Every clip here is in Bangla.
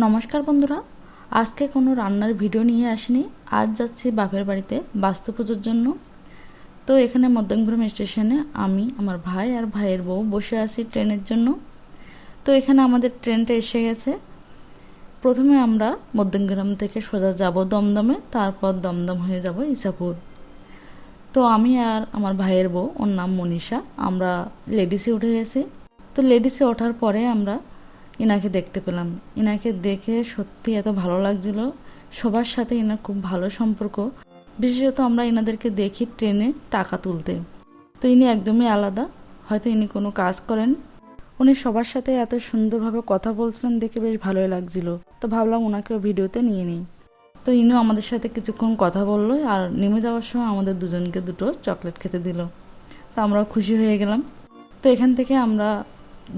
নমস্কার বন্ধুরা। আজকে কোনো রান্নার ভিডিও নিয়ে আসিনি। আজ যাচ্ছি বাপের বাড়িতে বাস্তু পুজোর জন্য। তো এখানে মধ্যমগ্রাম স্টেশনে আমি, আমার ভাই আর ভাইয়ের বউ বসে আছি ট্রেনের জন্য। তো এখানে আমাদের ট্রেনটা এসে গেছে। প্রথমে আমরা মধ্যমগ্রাম থেকে সোজা যাব দমদমে, তারপর দমদম হয়ে যাব ইসাপুর। তো আমি আর আমার ভাইয়ের বউ, ওর নাম মনীষা। আমরা লেডিসে উঠে গেছি। তো লেডিসে ওঠার পরে আমরা ইনাকে দেখতে পেলাম। ইনাকে দেখে সত্যি এত ভালো লাগছিল। সবার সাথে ইনার খুব ভালো সম্পর্ক। বিশেষত আমরা ইনাদেরকে দেখি ট্রেনে টাকা তুলতে। তো ইনি একদমই আলাদা। হয়তো ইনি কোনো কাজ করেন। উনি সবার সাথে এত সুন্দরভাবে কথা বলছিলেন, দেখে বেশ ভালোই লাগছিল। তো ভাবলাম ওনাকেও ভিডিওতে নিয়ে নিই। তো ইনিও আমাদের সাথে কিছুক্ষণ কথা বলল আর নেমে যাওয়ার সময় আমাদের দুজনকে দুটো চকলেট খেতে দিল। তো আমরাও খুশি হয়ে গেলাম। তো এখান থেকে আমরা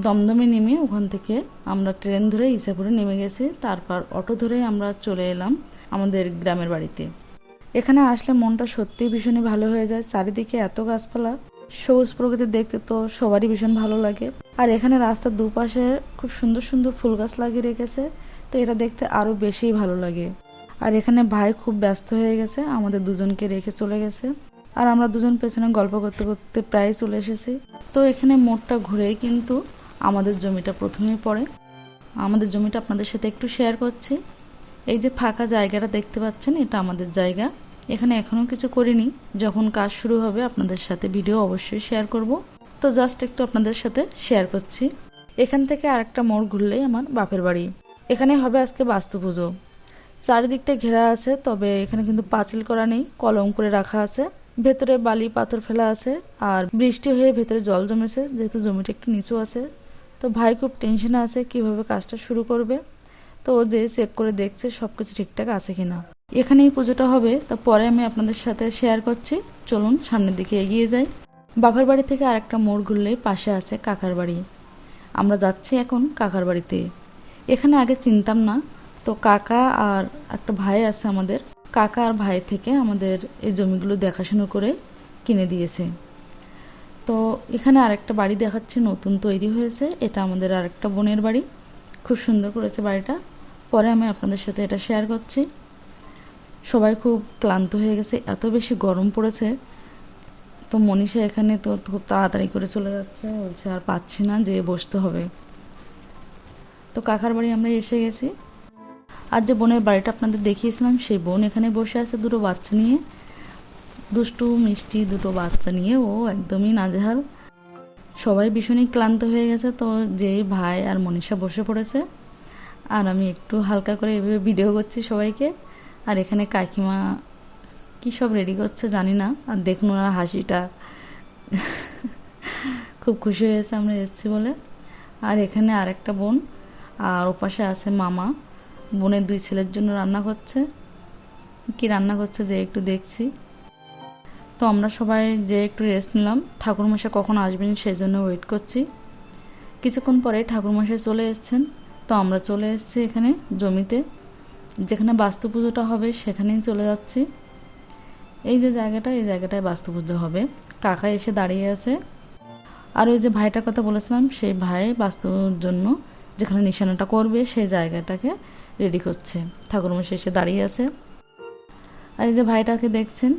দমদমে নেমে ওখান থেকে আমরা ট্রেন ধরে ইসাপুরে নেমে গেছি। তারপর অটো ধরে আমরা চলে এলাম আমাদের গ্রামের বাড়িতে। এখানে আসলে মনটা সত্যিই ভীষণই ভালো হয়ে যায়। চারিদিকে এত গাছপালা, সবুজ প্রকৃতি দেখতে তো সবারই ভীষণ ভালো লাগে। আর এখানে রাস্তার দুপাশে খুব সুন্দর সুন্দর ফুল গাছ লাগিয়ে রেখেছে, তো এটা দেখতে আরও বেশি ভালো লাগে। আর এখানে ভাই খুব ব্যস্ত হয়ে গেছে, আমাদের দুজনকে রেখে চলে গেছে। আর আমরা দুজন পেছনে গল্প করতে করতে প্রায় চলে এসেছি। তো এখানে মোড়টা ঘুরেই কিন্তু আমাদের জমিটা প্রথমেই পড়ে। আমাদের জমিটা আপনাদের সাথে একটু শেয়ার করছি। এই যে ফাঁকা জায়গাটা দেখতে পাচ্ছেন, এটা আমাদের জায়গা। এখানে এখনও কিছু করিনি। যখন কাজ শুরু হবে আপনাদের সাথে ভিডিও অবশ্যই শেয়ার করব। তো জাস্ট একটু আপনাদের সাথে শেয়ার করছি। এখান থেকে আরেকটা মোড় ঘুরলেই আমার বাপের বাড়ি। এখানে হবে আজকে বাস্তু পুজো। চারিদিকটা ঘেরা আছে, তবে এখানে কিন্তু পাঁচিল করা নেই, কলম করে রাখা আছে। ভেতরে বালি, পাথর ফেলা আছে আর বৃষ্টি হয়ে ভেতরে জল জমেছে, যেহেতু জমিটা একটু নিচু আছে। তো ভাই খুব টেনশনে আছে, কীভাবে কাজটা শুরু করবে? তো ও যে চেক করে দেখছে সব কিছু ঠিকঠাক আছে কিনা। এখানেই পুজোটা হবে, তো পরে আমি আপনাদের সাথে শেয়ার করছি। চলুন সামনের দিকে এগিয়ে যাই। বাপের বাড়ি থেকে আরেকটা মোড় ঘুরলেই পাশে আছে কাকার বাড়ি। আমরা যাচ্ছি এখন কাকার বাড়িতে। এখানে আগে চিনতাম না, তো কাকা আর একটা ভাই আছে আমাদের কাকা আর ভাই থেকে আমাদের এই জমিগুলো দেখাশুনো করে কিনে দিয়েছে। তো এখানে আরেকটা বাড়ি দেখাচ্ছে, নতুন তৈরি হয়েছে। এটা আমাদের আরেকটা বোনের বাড়ি। খুব সুন্দর করেছে বাড়িটা। পরে আমি আপনাদের সাথে এটা শেয়ার করছি। সবাই খুব ক্লান্ত হয়ে গেছে, এত বেশি গরম পড়েছে। তো মনীষা এখানে তো খুব তাড়াতাড়ি করে চলে যাচ্ছে, বলছে আর পাচ্ছি না যে বসতে হবে। তো কাকার বাড়ি আমরা এসে গেছি। আর যে বোনের বাড়িটা আপনাদের দেখিয়েছিলাম, সেই বোন এখানে বসে আছে দুটো বাচ্চা নিয়ে। দুষ্টু, মিষ্টি দুটো বাচ্চা নিয়ে ও একদমই নাজেহাল। সবাই ভীষণই ক্লান্ত হয়ে গেছে, তো যে ভাই আর মনীষা বসে পড়েছে। আর আমি একটু হালকা করে এভাবে ভিডিও করছি সবাইকে। আর এখানে কাকিমা কী সব রেডি করছে জানি না। আর দেখুন ওনার হাসিটা। খুব খুশি হয়েছে আমরা এসেছি বলে। আর এখানে আরেকটা বোন, আর ওপাশে আছে মামা। বোনের দুই ছেলের জন্য রান্না করছে কি রান্না করছে যে একটু দেখছি। তো আমরা সবাই যে একটু রেস্ট নিলাম। ঠাকুরমশাই কখন আসবেন সেই জন্য ওয়েট করছি। কিছুক্ষণ পরে ঠাকুরমশাই চলে এসেছেন। তো আমরা চলে এসেছি এখানে জমিতে। যেখানে বাস্তু পুজোটা হবে সেখানেই চলে যাচ্ছি। এই যে জায়গাটা, এই জায়গাটায় বাস্তু পুজো হবে। কাকা এসে দাঁড়িয়ে আছে। আর ওই যে ভাইটার কথা বলেছিলাম, সেই ভাই বাস্তুর জন্য যেখানে নিশানাটা করবে সেই জায়গাটাকে রেডি করছে। ঠাকুরমশাই এসে দাঁড়িয়ে আছে। আর এই যে ভাইটাকে দেখছেন,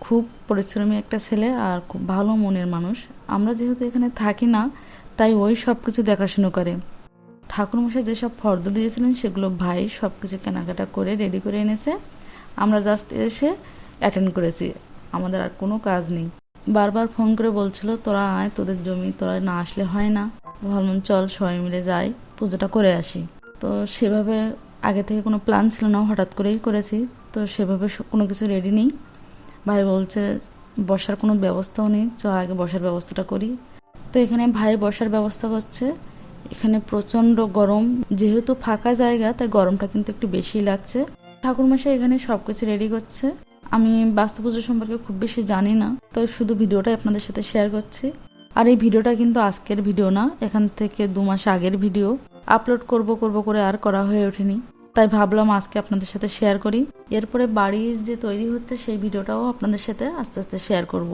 খুব পরিশ্রমী একটা ছেলে আর খুব ভালো মনের মানুষ। আমরা যেহেতু এখানে থাকি না, তাই ওই সব কিছু দেখাশুনো করে। ঠাকুরমশাই যেসব ফর্দ দিয়েছিলেন, সেগুলো ভাই সব কিছু কেনাকাটা করে রেডি করে এনেছে। আমরা জাস্ট এসে অ্যাটেন্ড করেছি। আমাদের আর কোনো কাজ নেই। বারবার ফোন করে বলছিল, তোরা আয়, তোদের জমি, তোরা না আসলে হয় না। ভাবলাম চল, সবাই মিলে যাই, পুজোটা করে আসি। তো সেভাবে আগে থেকে কোনো প্ল্যান ছিল না, হঠাৎ করেই করেছি। তো সেভাবে কোনো কিছু রেডি নেই। ভাই বলছে, বসার কোনো ব্যবস্থাও নেই, চ, আগে বসার ব্যবস্থাটা করি। তো এখানে ভাই বসার ব্যবস্থা করছে। এখানে প্রচণ্ড গরম। যেহেতু ফাঁকা জায়গা, তাই গরমটা কিন্তু একটু বেশি লাগছে। ঠাকুরমশাই এখানে সব কিছু রেডি করছে। আমি বাস্তু পুজো সম্পর্কে খুব বেশি জানি না, তো শুধু ভিডিওটাই আপনাদের সাথে শেয়ার করছি। আর এই ভিডিওটা কিন্তু আজকের ভিডিও না, এখান থেকে দু মাস আগের ভিডিও। আপলোড করব করব করে আর করা হয়ে ওঠেনি। তাই ভাবলাম আজকে আপনাদের সাথে শেয়ার করি। এরপরে বাড়ির যে তৈরি হচ্ছে সেই ভিডিওটাও আপনাদের সাথে আস্তে আস্তে শেয়ার করব।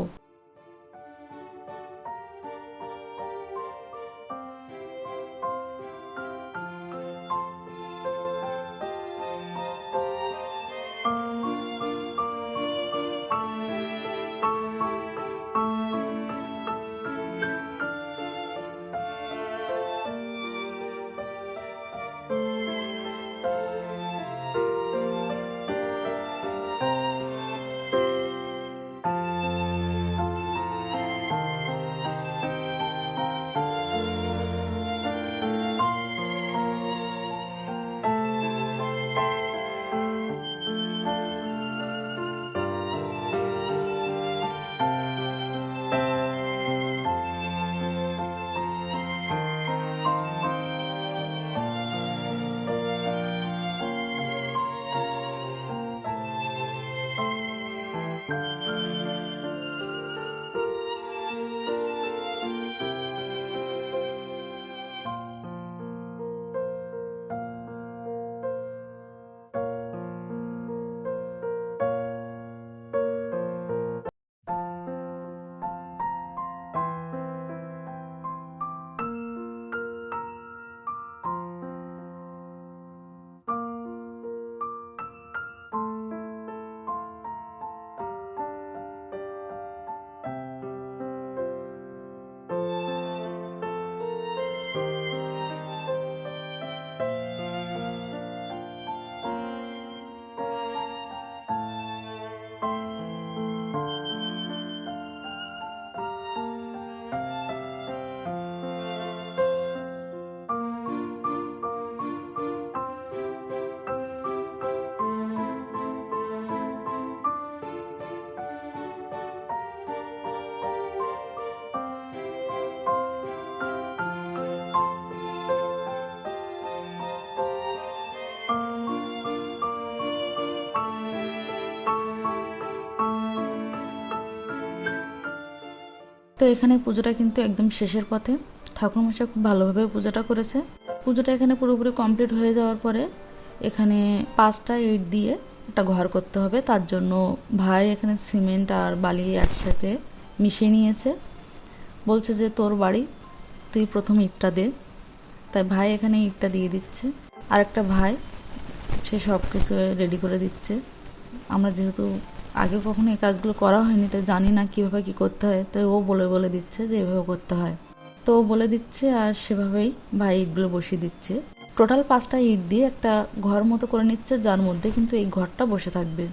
তো এখানে পুজোটা কিন্তু একদম শেষের পথে। ঠাকুরমশাই খুব ভালোভাবে পুজোটা করেছে। পুজোটা এখানে পুরোপুরি কমপ্লিট হয়ে যাওয়ার পরে এখানে পাঁচটা ইট দিয়ে একটা ঘর করতে হবে। তার জন্য ভাই এখানে সিমেন্ট আর বালি একসাথে মিশিয়ে নিয়েছে। বলছে যে, তোর বাড়ি, তুই প্রথম ইটটা দে। তাই ভাই এখানে ইটটা দিয়ে দিচ্ছে। আর একটা ভাই, সে সব কিছু রেডি করে দিচ্ছে। আমরা যেহেতু আগে কখনো এই কাজগুলো করা হয়নি, তো জানি না কীভাবে কি করতে হয়। তো ও বলে বলে দিচ্ছে যে এভাবে করতে হয়। তো ও বলে দিচ্ছে আর সেভাবেই ভাই ইটগুলো বসিয়ে দিচ্ছে। টোটাল পাঁচটা ইট দিয়ে একটা ঘর মতো করে নিচ্ছে, যার মধ্যে কিন্তু এই ঘরটা বসে থাকবে।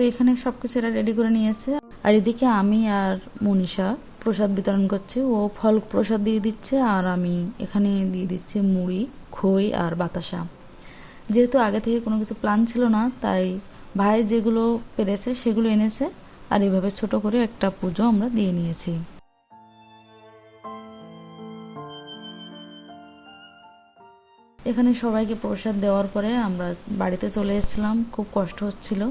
তো এখানে সবকিছু এরা রেডি করে নিয়েছে। আর এদিকে আমি আর মনীষা প্রসাদ বিতরণ করছি। ও ফল প্রসাদ দিয়ে দিচ্ছে আর আমি এখানে দিয়ে দিচ্ছি মুড়ি, খই আর বাতাসা। যেহেতু আগে থেকে কোনো কিছু প্ল্যান ছিল না, তাই ভাই যেগুলো পেরেছে সেগুলো এনেছে আর এভাবে ছোট করে একটা পুজো আমরা দিয়ে নিয়েছি। এখানে সবাইকে প্রসাদ দেওয়ার পরে আমরা বাড়িতে চলে এসেছিলাম। খুব কষ্ট হচ্ছিল।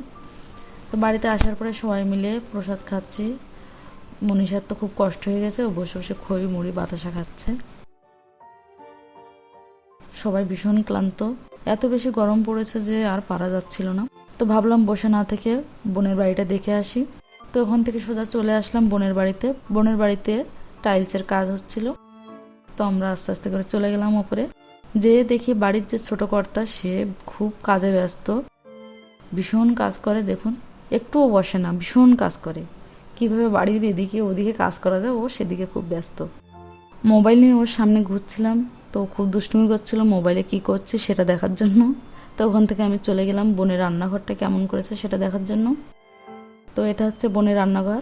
তো বাড়িতে আসার পরে সবাই মিলে প্রসাদ খাচ্ছি। মনীষার তো খুব কষ্ট হয়ে গেছে, ও বসে বসে খই, মুড়ি, বাতাসা খাচ্ছে। সবাই ভীষণ ক্লান্ত। এত বেশি গরম পড়েছে যে আর পারা যাচ্ছিল না। তো ভাবলাম বসে না থেকে বোনের বাড়িটা দেখে আসি। তো ওখান থেকে সোজা চলে আসলাম বোনের বাড়িতে। বোনের বাড়িতে টাইলসের কাজ হচ্ছিল। তো আমরা আস্তে আস্তে করে চলে গেলাম ওপরে। যে দেখি বাড়ির যে ছোট কর্তা, সে খুব কাজে ব্যস্ত। ভীষণ কাজ করে, দেখুন। একটুও বসে না, ভীষণ কাজ করে। কীভাবে বাড়ির এদিকে ওদিকে কাজ করা যায়, ও সেদিকে খুব ব্যস্ত। মোবাইল নিয়ে ওর সামনে ঘুরছিলাম, তো খুব দুষ্টুমি করছিল মোবাইলে কি করছে সেটা দেখার জন্য। তো ওখান থেকে আমি চলে গেলাম বোনের রান্নাঘরটা কেমন করেছে সেটা দেখার জন্য। তো এটা হচ্ছে বোনের রান্নাঘর।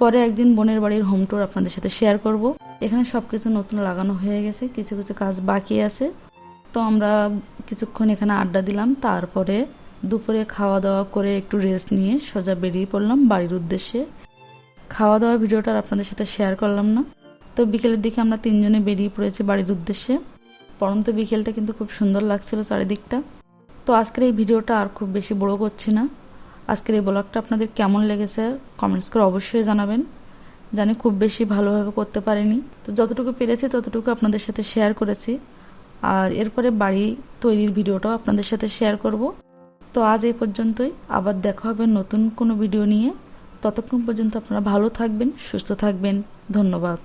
পরে একদিন বোনের বাড়ির হোম ট্যুর আপনাদের সাথে শেয়ার করব। এখানে সব কিছু নতুন লাগানো হয়ে গেছে, কিছু কিছু কাজ বাকি আছে। তো আমরা কিছুক্ষণ এখানে আড্ডা দিলাম, তারপরে দুপুরে খাওয়া দাওয়া করে একটু রেস্ট নিয়ে সোজা বেরিয়ে পড়লাম বাড়ির উদ্দেশ্যে। খাওয়া দাওয়ার ভিডিওটা আপনাদের সাথে শেয়ার করলাম না। তো বিকেলের দিকে আমরা তিনজনে বেরিয়ে পড়েছি বাড়ির উদ্দেশ্যে। পরন্ত বিকেলটা কিন্তু খুব সুন্দর লাগছিল চারিদিকটা। তো আজকের এই ভিডিওটা আর খুব বেশি বড় করছি না। আজকের এই ব্লগটা আপনাদের কেমন লেগেছে কমেন্টস করে অবশ্যই জানাবেন। জানি খুব বেশি ভালোভাবে করতে পারিনি। তো যতটুকু পেরেছি ততটুকু আপনাদের সাথে শেয়ার করেছি। আর এরপরে বাড়ি তৈরির ভিডিওটাও আপনাদের সাথে শেয়ার করব। তো আজ এই পর্যন্তই। আবার দেখা হবে নতুন কোনো ভিডিও নিয়ে। ততক্ষণ পর্যন্ত আপনারা ভালো থাকবেন, সুস্থ থাকবেন। ধন্যবাদ।